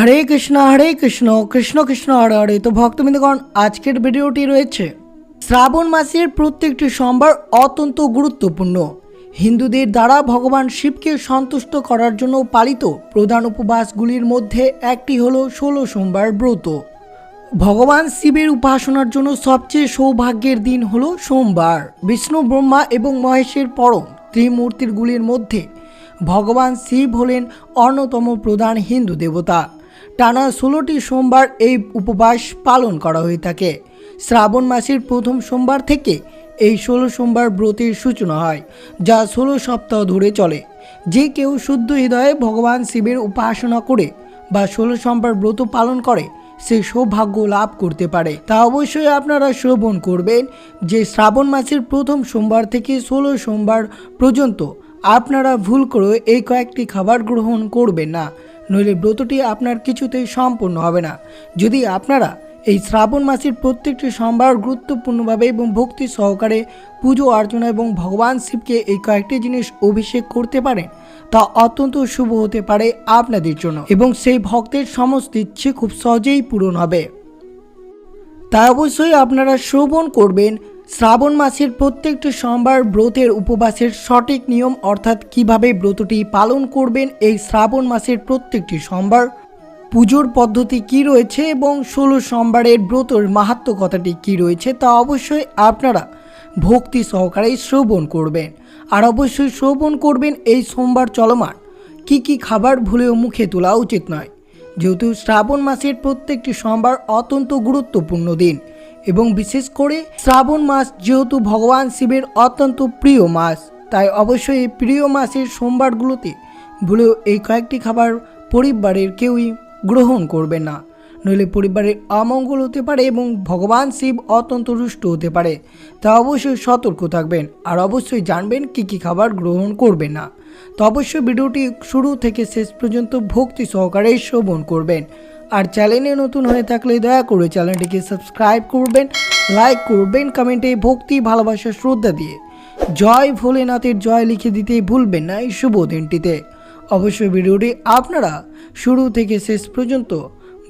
হরে কৃষ্ণ হরে কৃষ্ণ কৃষ্ণ কৃষ্ণ, হরে হরে। তো ভক্তবৃন্দগণ, আজকের ভিডিওটি রয়েছে শ্রাবণ মাসের প্রত্যেকটি সোমবার অত্যন্ত গুরুত্বপূর্ণ। হিন্দুদের দ্বারা ভগবান শিবকে সন্তুষ্ট করার জন্য পালিত প্রধান উপবাসগুলির মধ্যে একটি হল ষোলো সোমবার ব্রত। ভগবান শিবের উপাসনার জন্য সবচেয়ে সৌভাগ্যের দিন হল সোমবার। বিষ্ণু, ব্রহ্মা এবং মহেশের পরম ত্রিমূর্তিরগুলির মধ্যে ভগবান শিব হলেন অন্যতম প্রধান হিন্দু দেবতা। টানা ষোলোটি সোমবার এই উপবাস পালন করা হয়ে থাকে। শ্রাবণ মাসের প্রথম সোমবার থেকে এই ষোলো সোমবার ব্রতের সূচনা হয়, যা ষোলো সপ্তাহ ধরে চলে। যে কেউ শুদ্ধ হৃদয়ে ভগবান শিবের উপাসনা করে বা ষোলো সোমবার ব্রত পালন করে, সে সৌভাগ্য লাভ করতে পারে। তা অবশ্যই আপনারা শ্রবণ করবেন যে শ্রাবণ মাসের প্রথম সোমবার থেকে ষোলো সোমবার পর্যন্ত আপনারা ভুল করে এই কয়েকটি খাবার গ্রহণ করবেন না। নইলে ব্রতটি আপনার কিছুতেই সম্পূর্ণ হবে না। যদি আপনারা এই শ্রাবণ মাসের প্রত্যেকটি সোমবার গুরুত্বপূর্ণভাবে এবং ভক্তি সহকারে পুজো, অর্চনা এবং ভগবান শিবকে এই কয়েকটি জিনিস অভিষেক করতে পারেন, তা অত্যন্ত শুভ হতে পারে আপনাদের জন্য এবং সেই ভক্তের সমস্ত ইচ্ছে খুব সহজেই পূরণ হবে। তাই অবশ্যই আপনারা শ্রবণ করবেন শ্রাবণ মাসের প্রত্যেকটি সোমবার ব্রতের উপবাসের সঠিক নিয়ম অর্থাৎ কীভাবে ব্রতটি পালন করবেন এই শ্রাবণ মাসের প্রত্যেকটি সোমবার। পুজোর পদ্ধতি কি রয়েছে এবং ষোলো সোমবারের ব্রতর মাহাত্ম কথাটি কি রয়েছে তা অবশ্যই আপনারা ভক্তি সহকারে শ্রবণ করবেন। আর অবশ্যই শ্রবণ করবেন এই সোমবার চলমান। কি কি খাবার ভুলেও মুখে তোলা উচিত নয়। যেহেতু শ্রাবণ মাসের প্রত্যেকটি সোমবার অত্যন্ত গুরুত্বপূর্ণ দিন। এবং বিশেষ করে শ্রাবণ মাস যেহেতু ভগবান শিবের অত্যন্ত প্রিয় মাস, তাই অবশ্যই এই প্রিয় মাসের সোমবারগুলোতে ভুলেও এই কয়েকটি খাবার পরিবারের কেউই গ্রহণ করবে না। নইলে পরিবারের অমঙ্গল হতে পারে এবং ভগবান শিব অত্যন্ত রুষ্ট হতে পারে। তা অবশ্যই সতর্ক থাকবেন আর অবশ্যই জানবেন কি কি খাবার গ্রহণ করবে না। তো অবশ্যই ভিডিওটি শুরু থেকে শেষ পর্যন্ত ভক্তি সহকারে শ্রবণ করবেন। আর চ্যানেলে নতুন হয়ে থাকলে দয়া করে চ্যানেলটিকে সাবস্ক্রাইব করবেন লাইক করবেন কমেন্টে ভক্তি ভালোবাসা শ্রদ্ধা দিয়ে। জয় ভোলেনাথের জয় লিখে দিতে ভুলবেন না এই শুভ দিনটিতে। অবশ্যই ভিডিওটি আপনারা শুরু থেকে শেষ পর্যন্ত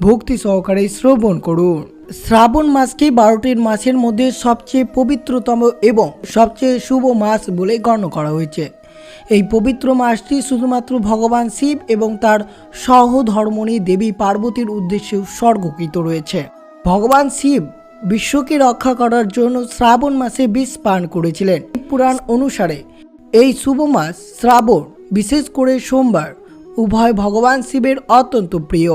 ভক্তি সহকারে শ্রবণ করুন। শ্রাবণ মাসকে বারোটির মাসের মধ্যে সবচেয়ে পবিত্রতম এবং সবচেয়ে শুভ মাস বলে গণ্য করা হয়েছে। এই পবিত্র মাসটি শুধুমাত্র ভগবান শিব এবং তার সহধর্মণী দেবী পার্বতীর উদ্দেশ্যে উৎসর্গকৃত রয়েছে। ভগবান শিব বিশ্বকে রক্ষা করার জন্য শ্রাবণ মাসে বিষ পান করেছিলেন। পুরাণ অনুসারে এই শুভ মাস শ্রাবণ, বিশেষ করে সোমবার, উভয় ভগবান শিবের অত্যন্ত প্রিয়।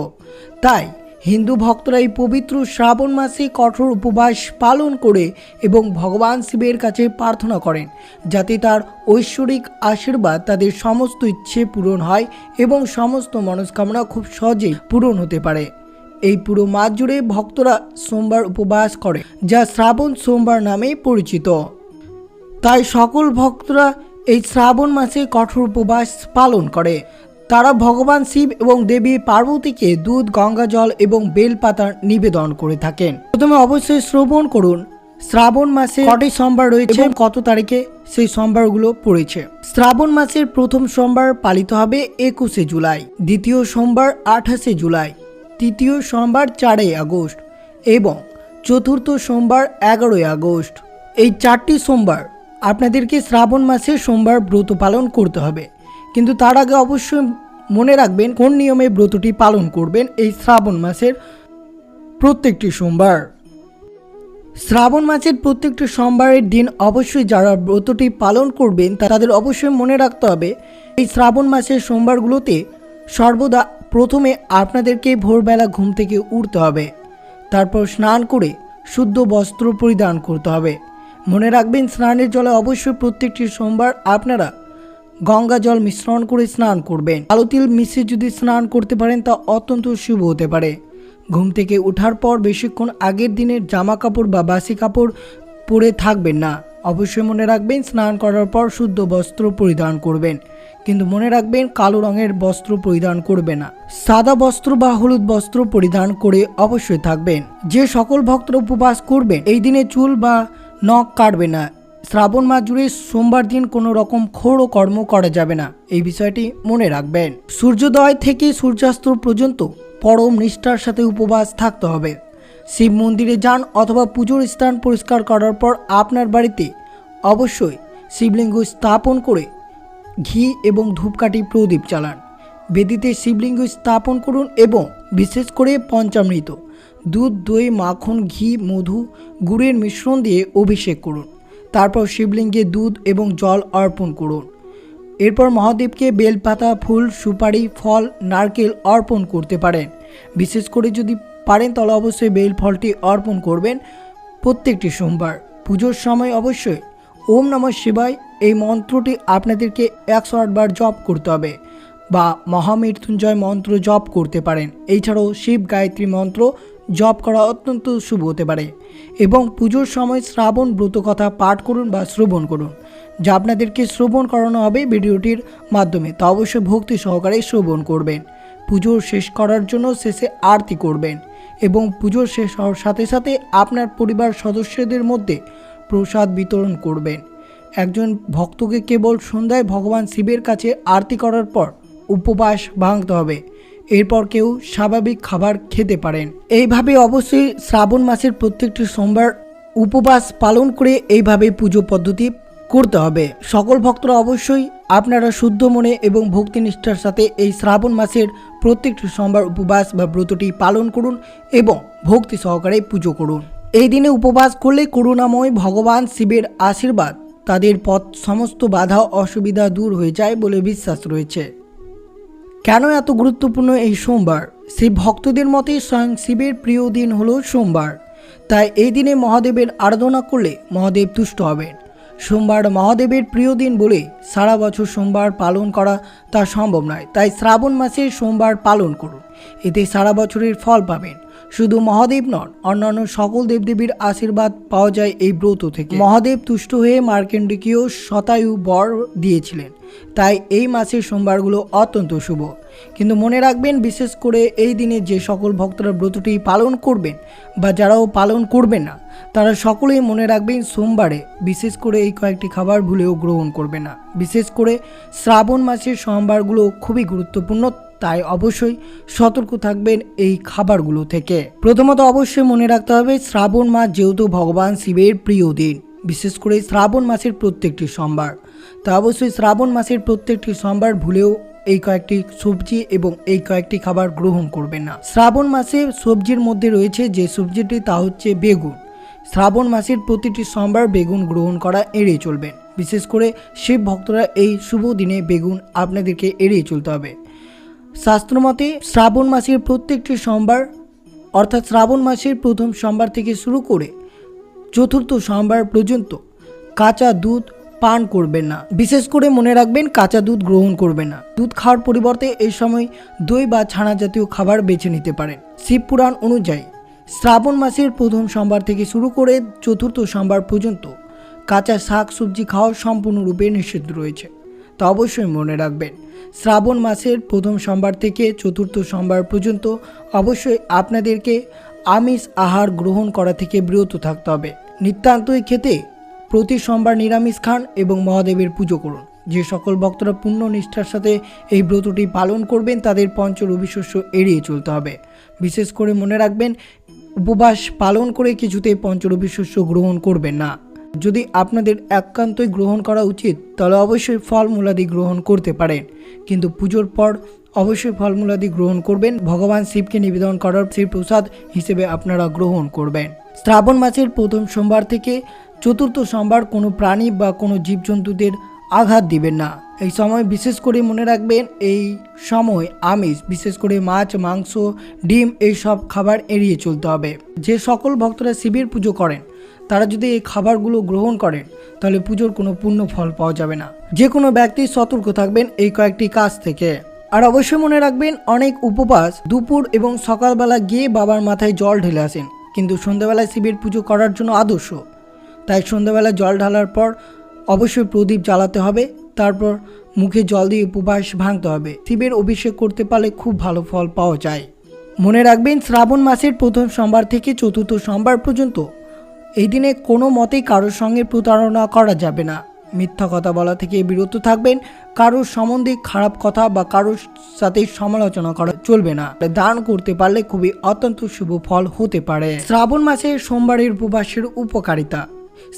তাই হিন্দু ভক্তরা এই পবিত্র শ্রাবণ মাসে কঠোর উপবাস পালন করে এবং ভগবান শিবের কাছে প্রার্থনা করেন, যাতে তার ঐশ্বরিক আশীর্বাদ তাদের সমস্ত ইচ্ছে পূরণ হয় এবং সমস্ত মনস্কামনা খুব সহজেই পূরণ হতে পারে। এই পুরো মাস জুড়ে ভক্তরা সোমবার উপবাস করে, যা শ্রাবণ সোমবার নামে পরিচিত। তাই সকল ভক্তরা এই শ্রাবণ মাসে কঠোর উপবাস পালন করে। তারা ভগবান শিব এবং দেবী পার্বতীকে দুধ, গঙ্গা জল এবং বেলপাতা নিবেদন করে থাকেন। প্রথমে অবশ্যই শ্রবণ করুন। শ্রাবণ মাসে কটি সোমবার রয়েছে কত তারিখে সেই সোমবারগুলো পড়েছে। শ্রাবণ মাসের প্রথম সোমবার পালিত হবে একুশে জুলাই, দ্বিতীয় সোমবার আঠাশে জুলাই, তৃতীয় সোমবার চারই আগস্ট এবং চতুর্থ সোমবার এগারোই আগস্ট। এই চারটি সোমবার আপনাদেরকে শ্রাবণ মাসে সোমবার ব্রত পালন করতে হবে। কিন্তু তার আগে অবশ্যই মনে রাখবেন কোন নিয়মে ব্রতটি পালন করবেন এই শ্রাবণ মাসের প্রত্যেকটি সোমবার। শ্রাবণ মাসের প্রত্যেকটি সোমবারের দিন অবশ্যই যারা ব্রতটি পালন করবেন তাদের অবশ্যই মনে রাখতে হবে, এই শ্রাবণ মাসের সোমবারগুলোতে সর্বদা প্রথমে আপনাদেরকে ভোরবেলা ঘুম থেকে উঠতে হবে, তারপর স্নান করে শুদ্ধ বস্ত্র পরিধান করতে হবে। মনে রাখবেন স্নানের জলে অবশ্যই প্রত্যেকটি সোমবার আপনারা গঙ্গা জল মিশ্রণ করে স্নান করবেন। আলো তিল মিশিয়ে যদি স্নান করতে পারেন, তা অত্যন্ত শুভ হতে পারে। ঘুম থেকে ওঠার পর বেশিক্ষণ আগের দিনের জামা কাপড় বা বাসি কাপড় পরে থাকবেন না। অবশ্যই মনে রাখবেন, স্নান করার পর শুদ্ধ বস্ত্র পরিধান করবেন। কিন্তু মনে রাখবেন, কালো রঙের বস্ত্র পরিধান করবে না। সাদা বস্ত্র বা হলুদ বস্ত্র পরিধান করে অবশ্যই থাকবেন। যে সকল ভক্তরা উপবাস করবেন, এই দিনে চুল বা নখ কাটবে না। শ্রাবণ মাস জুড়ে সোমবার দিন কোনো রকম খোড় কর্ম করা যাবে না। এই বিষয়টি মনে রাখবেন। সূর্যোদয় থেকে সূর্যাস্ত পর্যন্ত পরম নিষ্ঠার সাথে উপবাস থাকতে হবে। শিব মন্দিরে যান অথবা পুজোর স্থান পরিষ্কার করার পর আপনার বাড়িতে অবশ্যই শিবলিঙ্গ স্থাপন করে ঘি এবং ধূপকাঠি প্রদীপ চালান বেদিতে শিবলিঙ্গ স্থাপন করুন এবং বিশেষ করে পঞ্চামৃত, দুধ, দই, মাখন, ঘি, মধু, গুড়ের মিশ্রণ দিয়ে অভিষেক করুন। তারপর শিবলিঙ্গে দুধ এবং জল অর্পণ করুন। এরপর মহাদেবকে বেলপাতা, ফুল, সুপারি, ফল, নারকেল অর্পণ করতে পারেন। বিশেষ করে যদি পারেন তাহলে অবশ্যই বেল ফলটি অর্পণ করবেন প্রত্যেকটি সোমবার। পুজোর সময় অবশ্যই ওম নমঃ শিবায় এই মন্ত্রটি আপনাদেরকে একশো আটবার জপ করতে হবে বা মহামৃত্যুঞ্জয় মন্ত্র জপ করতে পারেন। এছাড়াও শিব গায়ত্রী মন্ত্র জপ করা অত্যন্ত শুভ হতে পারে এবং পুজোর সময় শ্রাবণ ব্রত কথা পাঠ করুন বা শ্রবণ করুন। যা আপনাদেরকে শ্রবণ করানো হবে ভিডিওটির মাধ্যমে, তা অবশ্যই ভক্তি সহকারে শ্রবণ করবেন। পুজো শেষ করার জন্য শেষে আরতি করবেন এবং পুজো শেষ হওয়ার সাথে সাথে আপনার পরিবার সদস্যদের মধ্যে প্রসাদ বিতরণ করবেন। একজন ভক্তকে কেবল সন্ধ্যায় ভগবান শিবের কাছে আরতি করার পর উপবাস ভাঙতে হবে। এরপর কেউ স্বাভাবিক খাবার খেতে পারেন। এইভাবে অবশ্যই শ্রাবণ মাসের প্রত্যেকটি সোমবার উপবাস পালন করে এইভাবে পুজো পদ্ধতি করতে হবে। সকল ভক্তরা অবশ্যই আপনারা শুদ্ধ মনে এবং ভক্তি নিষ্ঠার সাথে এই শ্রাবণ মাসের প্রত্যেকটি সোমবার উপবাস বা ব্রতটি পালন করুন এবং ভক্তি সহকারে পুজো করুন। এই দিনে উপবাস করলে করুণাময় ভগবান শিবের আশীর্বাদ, তাদের পথ সমস্ত বাধা, অসুবিধা দূর হয়ে যায় বলে বিশ্বাস রয়েছে। কেন এত গুরুত্বপূর্ণ এই সোমবার? শিব ভক্তদের মতে স্বয়ং শিবের প্রিয় দিন হল সোমবার। তাই এই দিনে মহাদেবের আরাধনা করলে মহাদেব তুষ্ট হবেন। সোমবার মহাদেবের প্রিয় দিন বলে সারা বছর সোমবার পালন করা তা সম্ভব নয়। তাই শ্রাবণ মাসে সোমবার পালন করুন। এতে সারা বছরের ফল পাবেন। শুধু মহাদেব নন, অন্যান্য সকল দেবদেবীর আশীর্বাদ পাওয়া যায় এই ব্রত থেকে। মহাদেব তুষ্ট হয়ে মার্কেন্ডিকীয় শতায়ু বর দিয়েছিলেন। তাই এই মাসের সোমবারগুলো অত্যন্ত শুভ। কিন্তু মনে রাখবেন, বিশেষ করে এই দিনে যে সকল ভক্তরা ব্রতটি পালন করবেন বা যারাও পালন করবেন না, তারা সকলেই মনে রাখবেন সোমবারে বিশেষ করে এই কয়েকটি খাবার ভুলেও গ্রহণ করবে না। বিশেষ করে শ্রাবণ মাসের সোমবারগুলো খুবই গুরুত্বপূর্ণ। তাই অবশ্যই সতর্ক থাকবেন এই খাবারগুলো থেকে। প্রথমত অবশ্যই মনে রাখতে হবে, শ্রাবণ মাস যেহেতু ভগবান শিবের প্রিয় দিন, বিশেষ করে শ্রাবণ মাসের প্রত্যেকটি সোমবার। তা অবশ্যই শ্রাবণ মাসের প্রত্যেকটি সোমবার ভুলেও এই কয়েকটি সবজি এবং এই কয়েকটি খাবার গ্রহণ করবেন না। শ্রাবণ মাসে সবজির মধ্যে রয়েছে যে সবজিটি তা হচ্ছে বেগুন। শ্রাবণ মাসের প্রতিটি সোমবার বেগুন গ্রহণ করা এড়িয়ে চলবেন। বিশেষ করে শিব ভক্তরা এই শুভ দিনে বেগুন আপনাদেরকে এড়িয়ে চলতে হবে। শাস্ত্রমতে শ্রাবণ মাসের প্রত্যেকটি সোমবার, অর্থাৎ শ্রাবণ মাসের প্রথম সোমবার থেকে শুরু করে চতুর্থ সোমবার পর্যন্ত কাঁচা দুধ পান করবেন না। বিশেষ করে মনে রাখবেন কাঁচা দুধ গ্রহণ করবেন না। দুধ খাওয়ার পরিবর্তে এই সময় দই বা ছানা জাতীয় খাবার বেছে নিতে পারেন। শিবপুরাণ অনুযায়ী শ্রাবণ মাসের প্রথম সোমবার থেকে শুরু করে চতুর্থ সোমবার পর্যন্ত কাঁচা শাক সবজি খাওয়া সম্পূর্ণরূপে নিষিদ্ধ রয়েছে। তা অবশ্যই মনে রাখবেন। শ্রাবণ মাসের প্রথম সোমবার থেকে চতুর্থ সোমবার পর্যন্ত অবশ্যই আপনাদেরকে আমিষ আহার গ্রহণ করা থেকে বিরত থাকতে হবে। নিত্যান্তই খেতে প্রতি সোমবার নিরামিষ খান এবং মহাদেবের পুজো করুন। যে সকল ভক্তরা পূর্ণ নিষ্ঠার সাথে এই ব্রতটি পালন করবেন, তাদের পঞ্চ রবিশস্য এড়িয়ে চলতে হবে। বিশেষ করে মনে রাখবেন, উপবাস পালন করে কিছুতেই পঞ্চরবি শস্য গ্রহণ করবেন না। যদি আপনাদের একান্তই গ্রহণ করা উচিত, তাহলে অবশ্যই ফলমূলাদি গ্রহণ করতে পারেন। কিন্তু পুজোর পর অবশ্যই ফলমূলাদি গ্রহণ করবেন। ভগবান শিবকে নিবেদন করার সেই প্রসাদ হিসেবে আপনারা গ্রহণ করবেন। শ্রাবণ মাসের প্রথম সোমবার থেকে চতুর্থ সোমবার কোনো প্রাণী বা কোনো জীবজন্তুদের আঘাত দিবেন না। এই সময় বিশেষ করে মনে রাখবেন, এই সময় আমিষ, বিশেষ করে মাছ, মাংস, ডিম, এই সব খাবার এড়িয়ে চলতে হবে। যে সকল ভক্তরা শিবের পুজো করেন তারা যদি এই খাবারগুলো গ্রহণ করেন, তাহলে পুজোর কোনো পূর্ণ ফল পাওয়া যাবে না। যে কোনো ব্যক্তি সতর্ক থাকবেন এই কয়েকটি কাজ থেকে। আর অবশ্যই মনে রাখবেন, অনেক উপবাস দুপুর এবং সকালবেলা গিয়ে বাবার মাথায় জল ঢেলে আসেন। কিন্তু সন্ধ্যাবেলায় শিবের পুজো করার জন্য আদর্শ। তাই সন্ধ্যাবেলা জল ঢালার পর অবশ্যই প্রদীপ জ্বালাতে হবে, তারপর মুখে জল দিয়ে উপবাস ভাঙতে হবে। শিবের অভিষেক করতে পারলে খুব ভালো ফল পাওয়া যায়। মনে রাখবেন, শ্রাবণ মাসের প্রথম সোমবার থেকে চতুর্থ সোমবার পর্যন্ত এই দিনে কোনো মতেই কারোর সঙ্গে প্রতারণা করা যাবে না। মিথ্যা কথা বলা থেকে বিরত থাকবেন, কারোর সম্বন্ধে খারাপ কথা বা কারোর সাথে সমালোচনা করা চলবে না। দান করতে পারলে খুবই অত্যন্ত শুভ ফল হতে পারে। শ্রাবণ মাসে সোমবারের উপবাসের উপকারিতা।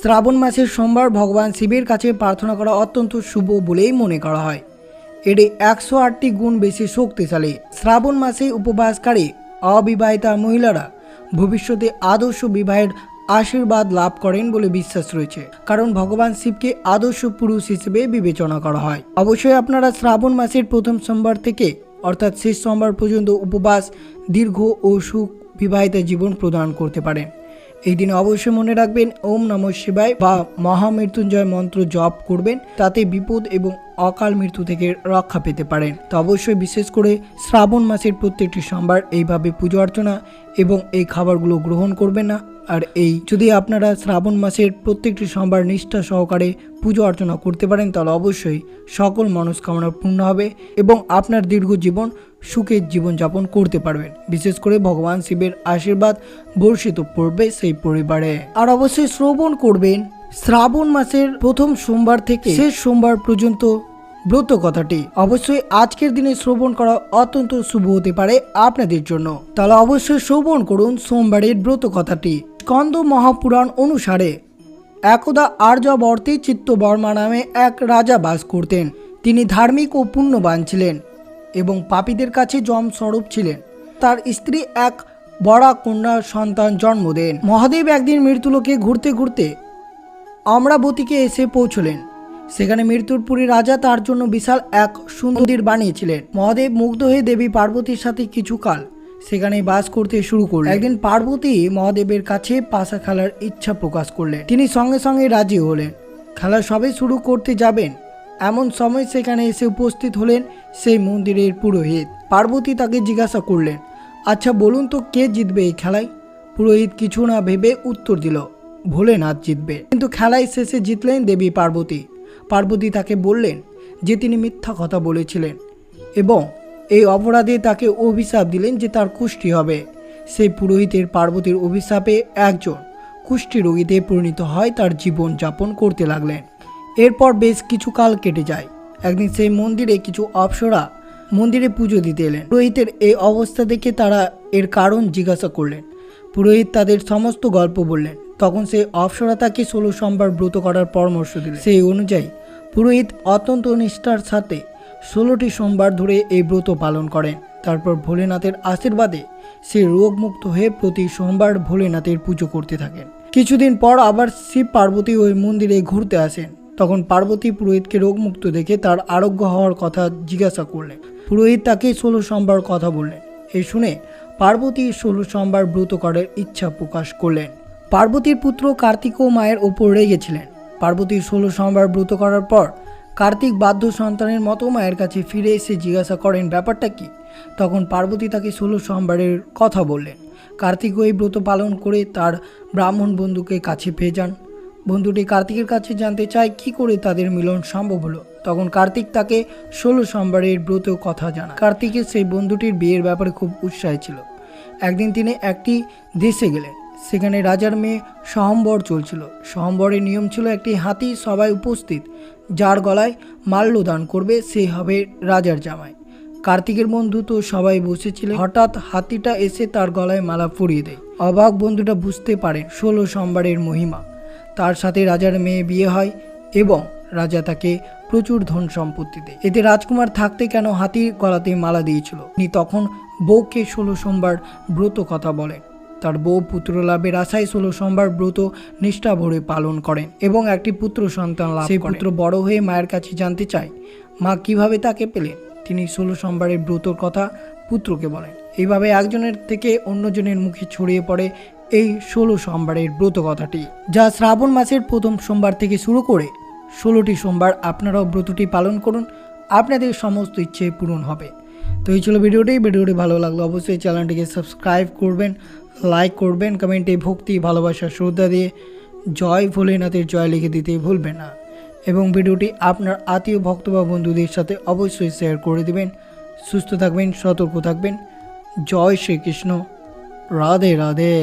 শ্রাবণ মাসের সোমবার ভগবান শিবের কাছে প্রার্থনা করা অত্যন্ত শুভ বলেই মনে করা হয়। এটি একশো আটটি গুণ বেশি শক্তিশালী। শ্রাবণ মাসে উপবাসকারী অবিবাহিতা মহিলারা ভবিষ্যতে আদর্শ বিবাহের আশীর্বাদ লাভ করেন বলে বিশ্বাস রয়েছে। কারণ ভগবান শিবকে আদর্শ পুরুষ হিসেবে বিবেচনা করা হয়। অবশ্যই আপনারা শ্রাবণ মাসের প্রথম সোমবার থেকে, অর্থাৎ শেষ সোমবার পর্যন্ত উপবাস, দীর্ঘ ও সুখ বিবাহিত জীবন প্রদান করতে পারেন। এই দিনে অবশ্যই মনে রাখবেন, ওম নম শিবায় বা মহামৃত্যুঞ্জয় মন্ত্র জপ করবেন, তাতে বিপদ এবং অকাল মৃত্যু থেকে রক্ষা পেতে পারেন। তো অবশ্যই বিশেষ করে শ্রাবণ মাসের প্রত্যেকটি সোমবার এইভাবে পুজো অর্চনা এবং এই খাবারগুলো গ্রহণ করবে না। আর এই, যদি আপনারা শ্রাবণ মাসের প্রত্যেকটি সোমবার নিষ্ঠা সহকারে পুজো অর্চনা করতে পারেন, তাহলে অবশ্যই সকল মনস্কামনা পূর্ণ হবে এবং আপনার দীর্ঘ জীবন সুখের জীবনযাপন করতে পারবেন। বিশেষ করে ভগবান শিবের আশীর্বাদ বর্ষিত পড়বে সেই পরিবারে। আর অবশ্যই শ্রবণ করবেন। শ্রাবণ মাসের প্রথম সোমবার থেকে শেষ সোমবার পর্যন্ত ব্রত কথাটি। অবশ্যই আজকের দিনে শ্রবণ করা অত্যন্ত শুভ হতে পারে আপনাদের জন্য। তাহলে অবশ্যই শ্রবণ করুন সোমবারের ব্রত কথাটি। স্কন্দ মহাপুরাণ অনুসারে একদা আর্যবর্তে চিত্তবর্মা নামে এক রাজা বাস করতেন। তিনি ধার্মিক ও পুণ্যবান ছিলেন এবং পাপীদের কাছে যম স্বরূপ ছিলেন। তার স্ত্রী এক বড়া কন্যা সন্তান জন্ম দেন। মহাদেব একদিন মৃত্যুলোকে ঘুরতে ঘুরতে অমরাবতীকে এসে পৌঁছলেন। সেখানে মৃত্যুরপুরী রাজা তার জন্য বিশাল এক সুন্দর বানিয়েছিলেন। মহাদেব মুগ্ধ হয়ে দেবী পার্বতীর সাথে কিছুকাল সেখানে বাস করতে শুরু করলেন। একদিন পার্বতী মহাদেবের কাছে পাশা খেলার ইচ্ছা প্রকাশ করলেন। তিনি সঙ্গে সঙ্গে রাজি হলেন। খেলা সবে শুরু করতে যাবেন। এমন সময় সেখানে এসে উপস্থিত হলেন সেই মন্দিরের পুরোহিত। পার্বতী তাকে জিজ্ঞাসা করলেন আচ্ছা বলুন তো কে জিতবে এই খেলায়? পুরোহিত কিছু না ভেবে উত্তর দিল, ভোলেনাথ জিতবে। কিন্তু খেলায় শেষে জিতলেন দেবী পার্বতী। পার্বতী তাকে বললেন যে তিনি মিথ্যা কথা বলেছিলেন এবং এই অপরাধে তাকে অভিশাপ দিলেন যে তার কুষ্টি হবে। সেই পুরোহিতের পার্বতীর অভিশাপে একজন কুষ্টি রোগীতে পরিণত হয়, তার জীবন যাপন করতে লাগলেন। এরপর বেশ কিছু কাল কেটে যায়। একদিন সেই মন্দিরে কিছু অপ্সরা মন্দিরে পুজো দিতে এলেন। পুরোহিতের এই অবস্থা দেখে তারা এর কারণ জিজ্ঞাসা করলেন। পুরোহিত তাদের সমস্ত গল্প বললেন। তখন সেই অপ্সরা তাকে ষোলো সোমবার ব্রত করার পরামর্শ দিলেন সেই অনুযায়ী পুরোহিত অত্যন্ত নিষ্ঠার সাথে ষোলোটি সোমবার ধরে এই ব্রত পালন করেন। তারপর ভোলেনাথের আশীর্বাদে সে রোগমুক্ত হয়ে প্রতি সোমবার ভোলেনাথের পুজো করতে থাকেন। কিছুদিন পর আবার শিব পার্বতী ওই মন্দিরে ঘুরতে আসেন। তখন পার্বতী পুরোহিতকে রোগমুক্ত দেখে তার আরোগ্য হওয়ার কথা জিজ্ঞাসা করলেন। পুরোহিত তাকে ষোলো সোমবার কথা বললেন। এই শুনে পার্বতী ষোলো সোমবার ব্রত করার ইচ্ছা প্রকাশ করলেন। পার্বতীর পুত্র কার্তিকও মায়ের ওপর রেগেছিলেন। পার্বতীর ষোলো সোমবার ব্রত করার পর কার্তিক বাধ্য সন্তানের মতো মায়ের কাছে ফিরে এসে জিজ্ঞাসা করেন, ব্যাপারটা কি? তখন পার্বতী তাকে ষোলো সোমবারের কথা বললেন। কার্তিকও এই ব্রত পালন করে তার ব্রাহ্মণ বন্ধুকে কাছে পেয়ে যান। বন্ধুটি কার্তিকের কাছে জানতে চায়, কি করে তাদের মিলন সম্ভব হলো? তখন কার্তিক তাকে ষোলো সোমবারের ব্রত কথা জানা কার্তিকের সেই বন্ধুটির বিয়ের ব্যাপারে খুব উৎসাহী ছিল। একদিন তিনি একটি দেশে গেলেন। সেখানে রাজার মেয়ে সহম্বর চলছিল। সহম্বরের নিয়ম ছিল একটি হাতি সবাই উপস্থিত, যার গলায় মাল্য দান করবে, সে হবে রাজার জামাই। কার্তিকের বন্ধু তো সবাই বসেছিল। হঠাৎ হাতিটা এসে তার গলায় মালা পরিয়ে দেয়। অবাক বন্ধুটা বুঝতে পারেন ষোলো সোমবারের মহিমা। তার সাথে রাজার মেয়ে বিয়ে হয় এবং রাজা তাকে প্রচুর ধন সম্পত্তি দেয়। এতে রাজকুমার থাকতে কেন হাতির গলাতে মালা দিয়েছিল? তিনি তখন বউকে ষোলো সোমবার ব্রত কথা বলেন। তার বউ পুত্র লাভের আশায় ষোলো সোমবার ব্রত নিষ্ঠা ভরে পালন করেন এবং একটি পুত্র সন্তান লাভ সেই পুত্র বড় হয়ে মায়ের কাছে জানতে চায় মা কীভাবে তাকে পেলেন? তিনি ষোলো সোমবারের ব্রতর কথা পুত্রকে বলেন। এইভাবে একজনের থেকে অন্যজনের মুখে ছড়িয়ে পড়ে এই ষোলো সোমবারের ব্রত কথাটি। যা শ্রাবণ মাসের প্রথম সোমবার থেকে শুরু করে ষোলোটি সোমবার আপনারাও ব্রতটি পালন করুন। আপনাদের সমস্ত ইচ্ছে পূরণ হবে। তো এই ছিল ভিডিওটি। ভিডিওটি ভালো লাগল অবশ্যই চ্যানেলটিকে সাবস্ক্রাইব করবেন, লাইক করবেন, কমেন্টে ভক্তি, ভালোবাসা, শ্রদ্ধা দিয়ে জয় ভোলেনাথের জয় লিখে দিতে ভুলবেন না। এবং ভিডিওটি আপনার আত্মীয়, ভক্ত বা বন্ধুদের সাথে অবশ্যই শেয়ার করে দেবেন। সুস্থ থাকবেন, সতর্ক থাকবেন। জয় শ্রীকৃষ্ণ। রাধে রাধে।